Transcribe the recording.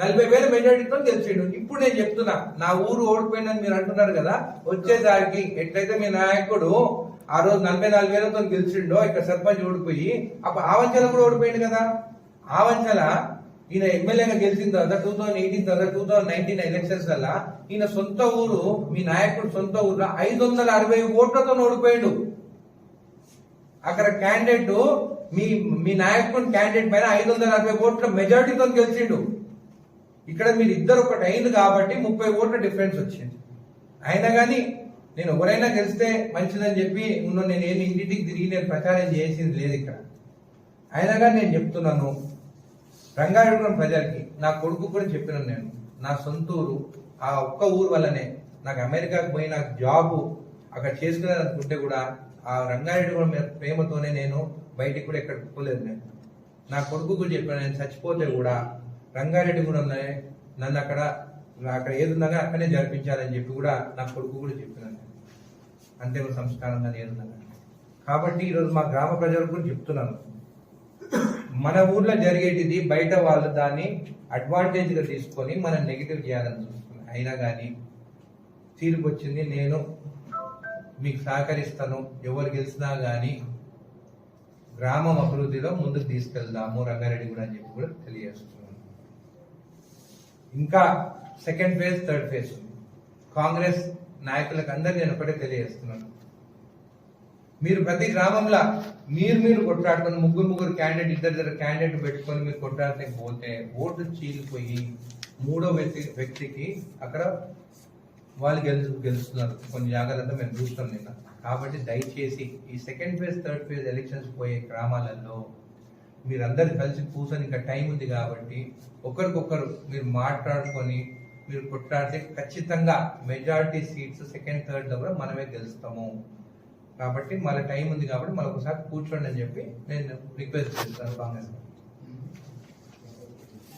నలభై వేల మెజారిటీతో గెలిచిండు. ఇప్పుడు నేను చెప్తున్నా నా ఊరు ఓడిపోయిందని మీరు అంటున్నారు కదా వచ్చేసరికి ఎట్లయితే మీ నాయకుడు ఆ రోజు నలభై నాలుగు వేలతో గెలిచిండో ఇక్కడ సర్పంచ్ ఓడిపోయి అప్పుడు ఆవంచల కూడా ఓడిపోయింది కదా. ఆవంచల ఈయన ఎమ్మెల్యేగా గెలిచిన తర్వాత టూ థౌసండ్ ఎయిటీన్ తర్వాత టూ థౌసండ్ నైన్టీన్ ఎలక్షన్స్ వల్ల ఈయన సొంత ఊరు మీ నాయకుడు సొంత ఊర్లో ఐదు వందల అరవై ఓట్లతో ఓడిపోయాడు. అక్కడ క్యాండిడేట్ మీ మీ నాయకుడు క్యాండిడేట్ పైన ఐదు వందల అరవై ఓట్ల మెజారిటీతో గెలిచిండు. ఇక్కడ మీరు ఇద్దరు ఒకటి అయింది కాబట్టి ముప్పై ఓట్ల డిఫరెన్స్ వచ్చింది. అయినా కానీ నేను ఎవరైనా గెలిస్తే మంచిదని చెప్పి ఉన్న నేను ఏమి ఇంటింటికి తిరిగి నేను ప్రచారం చేసింది లేదు ఇక్కడ. అయినా కానీ నేను చెప్తున్నాను రంగారెడ్డి ప్రజలకి నా కొడుకు కూడా చెప్పినాను నేను నా సొంత ఊరు ఆ ఒక్క ఊరు వల్లనే నాకు అమెరికాకు పోయి నాకు జాబు అక్కడ చేసుకునేది అనుకుంటే కూడా ఆ రంగారెడ్డి కూడా ప్రేమతోనే నేను బయటికి కూడా ఎక్కడ పోలేదు నేను. నా కొడుకు కూడా చెప్పాను నేను చచ్చిపోతే కూడా రంగారెడ్డి కూడా నన్ను అక్కడ అక్కడ ఏది ఉన్నాగా అక్కడనే జరిపించాలని చెప్పి కూడా నా కొడుకు కూడా చెప్పినాను అంతే ఒక సంస్కారంగా నేను కాబట్టి ఈరోజు మా గ్రామ ప్రజలకు కూడా చెప్తున్నాను. మన ఊర్లో జరిగేటిది బయట వాళ్ళు దాన్ని అడ్వాంటేజ్గా తీసుకొని మనం నెగిటివ్ చేయాలని చూస్తున్నాం అయినా కానీ తీర్పు వచ్చింది నేను మీకు సహకరిస్తాను. ఎవరు గెలిచినా కానీ గ్రామం అభివృద్ధిలో ముందుకు తీసుకెళ్దాము రంగారెడ్డి కూడా అని చెప్పి కూడా ఇంకా second phase third phase Congress నాయకులకు అందరు నేను ఒకటే తెలియజేస్తున్నాను. మీరు ప్రతి గ్రామంలో మీరు మీరు కొట్లాడుకొని ముగ్గురు ముగ్గురు క్యాండిడేట్ ఇద్దరు ఇద్దరు క్యాండిడేట్ పెట్టుకొని మీరు కొట్లాడటానికి పోతే ఓటు చీలిపోయి మూడో వ్యక్తి వ్యక్తికి అక్కడ వాళ్ళు గెలు గెలుస్తున్నారు. కొన్ని జాగ్రత్త మేము చూస్తాం నిన్న. కాబట్టి దయచేసి ఈ second phase third phase elections పోయే గ్రామాలలో మీరందరు కలిసి కూర్చొని ఇంకా టైం ఉంది కాబట్టి ఒకరికొకరు మీరు మాట్లాడుకొని మీరు కొట్లాడితే ఖచ్చితంగా మెజారిటీ సీట్స్ సెకండ్ థర్డ్లో కూడా మనమే గెలుస్తాము. కాబట్టి మళ్ళీ టైం ఉంది కాబట్టి మళ్ళీ ఒకసారి కూర్చోండి అని చెప్పి నేను రిక్వెస్ట్ చేస్తాను కాంగ్రెస్